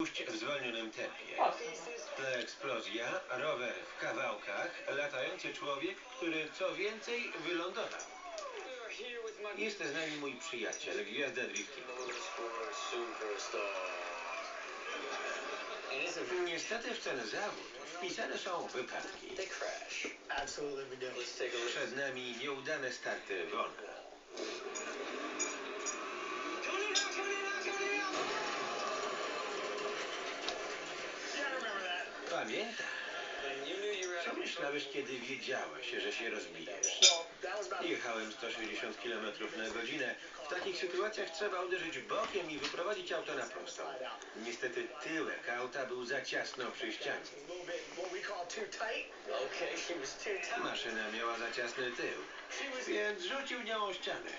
Puść w zwolnionym tempie. To eksplozja, rower w kawałkach, latający człowiek, który co więcej wylądował. Jest z nami mój przyjaciel, gwiazda driftingu. Niestety w ten zawód wpisane są wypadki. Przed nami nieudane starty wolne. Pamiętam. Co myślałeś, kiedy wiedziałeś, że się rozbijesz? Jechałem 160 km na godzinę. W takich sytuacjach trzeba uderzyć bokiem i wyprowadzić auto na prostą. Niestety tyłek auta był za ciasno przy ścianie. Maszyna miała za ciasny tył, więc rzucił nią o ścianę.